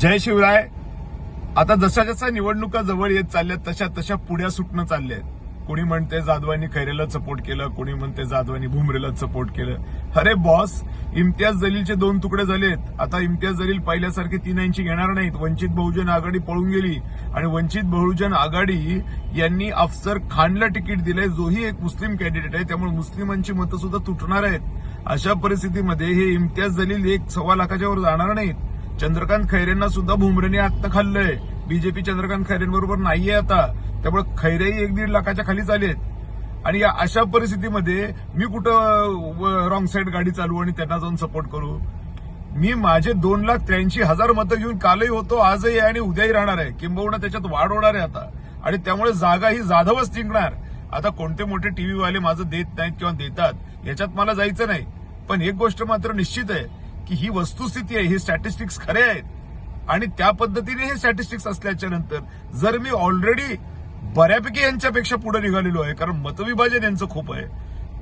जय शिवराय आता जशा जशा निवडणुका जवळ येत चालल्यात तशा तशा पुढ्या सुटणं चालल्या आहेत कोणी म्हणते जाधवांनी खैरेला सपोर्ट केलं कोणी म्हणते जाधवांनी भुमरेला सपोर्ट केलं. अरे बॉस इम्तियाज जलीलचे दोन तुकडे झालेत. आता इम्तियाज जलील पहिल्यासारखे तीन ऐंशी घेणार नाहीत. वंचित बहुजन आघाडी पळून गेली. आणि वंचित बहुजन आघाडी यांनी अफसर खानला तिकीट दिलंय. जोही एक मुस्लिम कॅन्डिडेट आहे. त्यामुळे मुस्लिमांची मतं सुद्धा तुटणार आहेत. अशा परिस्थितीमध्ये हे इम्तियाज जलील एक सव्वा लाखाच्या वर जाणार नाहीत. चंद्रकांत खैरेंना सुद्धा भुमरेने आत्ता खाल्लंय. बीजेपी चंद्रकांत खैरेंबरोबर नाहीये आता. त्यामुळे खैरेही एक दीड लाखाच्या खाली चालेत आणि या अशा परिस्थितीमध्ये मी कुठं रॉंग साईड गाडी चालवू आणि त्यांना जाऊन सपोर्ट करू? मी माझे दोन लाख त्र्याऐंशी हजार मतं घेऊन कालही होतो आजही आहे आणि उद्याही राहणार आहे. किंबहुना त्याच्यात वाढ होणार आहे आता. आणि त्यामुळे जागा ही जाधवच जिंकणार. आता कोणते मोठे टीव्हीवाले माझं देत नाहीत किंवा देतात याच्यात मला जायचं नाही. पण एक गोष्ट मात्र निश्चित आहे. की ही वस्तुस्थिती आहे ही स्टॅटिस्टिक्स खरे आहेत. आणि त्या पद्धतीने हे स्टॅटिस्टिक्स असल्याच्या नंतर जर मी ऑलरेडी बऱ्यापैकी यांच्यापेक्षा पुढे निघालेलो आहे कारण मतविभाजन यांचं खूप आहे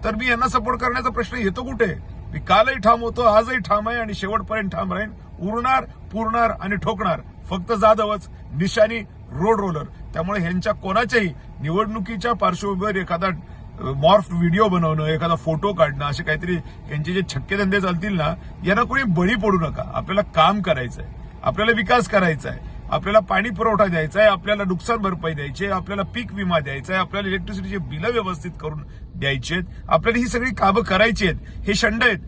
तर मी यांना सपोर्ट करण्याचा प्रश्न येतो कुठे? मी कालही ठाम होतो आजही ठाम आहे आणि शेवटपर्यंत ठाम राहीन. उरणार पुरणार आणि ठोकणार. फक्त जाधवच निशाणी रोड रोलर त्यामुळे ह्यांच्या कोणाच्याही निवडणुकीच्या पार्श्वभूमीवर एखादा मॉर्फ व्हिडिओ बनवणं एखादा फोटो काढणं असे काहीतरी यांचे जे छक्के धंदे चालतील ना यांना कोणी बळी पडू नका. आपल्याला काम करायचं आहे आपल्याला विकास करायचा आहे आपल्याला पाणी पुरवठा द्यायचा आहे आपल्याला नुकसान भरपाई द्यायची आहे आपल्याला पीक विमा द्यायचा आहे आपल्याला इलेक्ट्रिसिटीचे बिलं व्यवस्थित करून द्यायची आहेत आपल्याला ही सगळी कामं करायची आहेत हे शंड आहेत.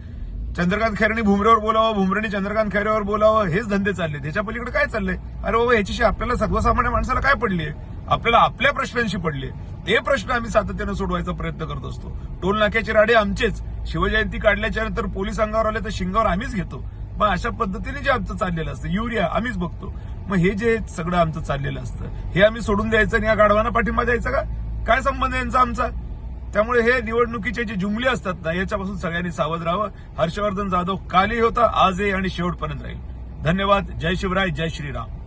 चंद्रकांत खैरेने भुमरेवर बोलावं भुमरेने चंद्रकांत खैरेवर बोलावं हेच धंदे चालले त्याच्या पलीकडे काय चाललंय? अरे बाबा ह्याच्याशी आपल्याला सर्वसामान्य माणसाला काय पडली आपल्याला आपल्या प्रश्नांशी पडले ते प्रश्न आम्ही सातत्यानं सोडवायचा प्रयत्न करत असतो. टोल नाक्याचे राडे आमचेच. शिवजयंती काढल्याच्या नंतर पोलीस अंगावर आले तर शिंगावर आम्हीच घेतो. मग अशा पद्धतीने जे आमचं चाललेलं असतं. युरिया आम्हीच बघतो. मग हे जे सगळं आमचं चाललेलं असतं हे आम्ही सोडून द्यायचं आणि या गाढवांना पाठिंबा द्यायचा का? काय संबंध आहे यांचा आमचा? त्यामुळे हे निवडणुकीचे जे जुमले असतात ना याच्यापासून सगळ्यांनी सावध राहावं. हर्षवर्धन जाधव कालही होता आजही आणि शेवटपर्यंत राहील. धन्यवाद. जय शिवराय जय श्रीराम.